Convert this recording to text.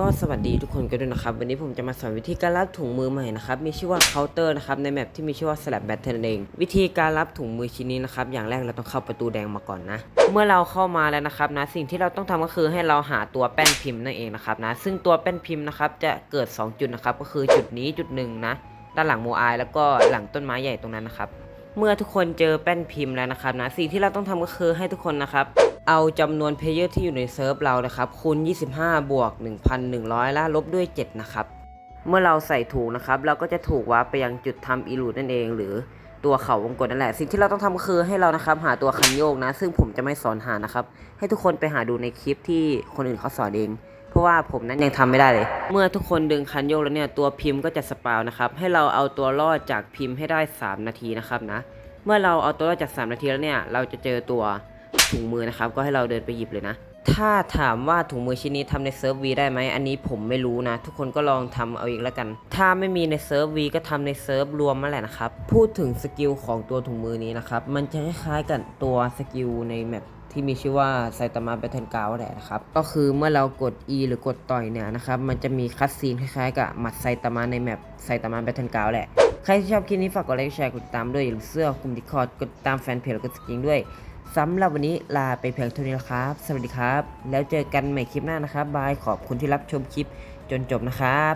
ก็สวัสดีทุกคนกันด้วยนะครับ วันนี้ผมจะมาสอนวิธีการรับถุงมือใหม่นะครับ มีชื่อว่าเคาน์เตอร์นะครับ ในแมปที่มีชื่อว่า Slap Battle นั่นเอง วิธีการรับถุงมือชิ้นนี้นะครับ อย่างแรกเราต้องเข้าประตูแดงมาก่อนนะ เมื่อเราเข้ามาแล้วนะครับนะ สิ่งที่เราต้องทำก็คือให้เราหาตัวแป้นพิมพ์นั่นเองนะครับนะ ซึ่งตัวแป้นพิมพ์นะครับจะเกิด 2 จุดนะครับ ก็คือจุดนี้จุดหนึ่งนะ ด้านหลังโมอายแล้วก็หลังต้นไม้ใหญ่ตรงนั้นนะครับ เมื่อทุกคนเจอแป้นพิมพ์แล้วนะครับนะสิ่งที่เราต้องทำก็คือให้ทุกคนนะครับ เอาจำนวนเพลเยอร์ที่อยู่ในเซิร์ฟเรานะครับคูณ25 บวก 1,100 แล้วลบด้วย 7 นะครับ เมื่อเราใส่ถูกนะครับ เราก็จะถูกวาร์ปไปยังจุดทำอีลูดนั่นเอง หรือตัวเขาวงกตนั่นแหละ สิ่งที่เราต้องทำก็คือให้เรานะครับหาตัวคันโยกนะ ซึ่งผมจะไม่สอนหานะครับ ให้ทุกคนไปหาดูในคลิปที่คนอื่นเขาสอนเอง เพราะว่าผมนั้นยังทำไม่ได้เลย เมื่อทุกคนดึงคันโยกแล้วเนี่ยตัวพิมพ์ก็จะสปาวนะครับ ให้เราเอาตัวรอดจากพิมพ์ให้ได้ 3 นาทีนะครับนะ เมื่อเราเอาตัวรอดจาก 3 นาทีแล้วเนี่ยเราจะเจอตัวถุงมือนะครับ ก็ให้เราเดินไปหยิบเลยนะ ถ้าถามว่าถุงมือชิ้นนี้ทำในเซิร์ฟวีได้ไหมอันนี้ผมไม่รู้นะ ทุกคนก็ลองทำเอาเองแล้วกัน ถ้าไม่มีในเซิร์ฟวีก็ทำในเซิร์ฟรวมมาแหละนะครับ พูดถึงสกิลของตัวถุงมือนี้นะครับ มันจะคล้ายๆกับตัวสกิลในแมปที่มีชื่อว่าไซตามะแบทเทิลกาวแหละนะครับ ก็คือเมื่อเรากด E หรือกดต่อยเนี่ยนะครับ มันจะมีคัตซีนคล้ายๆกับหมัดไซตามะในแมปไซตามะแบทเทิลกาวแหละ ใครที่ชอบคลิปนี้ฝากกดไลค์ แชร์ กดติดตามด้วยอย่าลืมเสื้อกลุ่มดิคอร์ดกดตามแฟนเพจแล้วก็สกิงด้วย สำหรับวันนี้ลาไปเพียงเท่านี้แล้วครับ สวัสดีครับ แล้วเจอกันใหม่คลิปหน้านะครับ บายขอบคุณที่รับชมคลิปจนจบนะครับ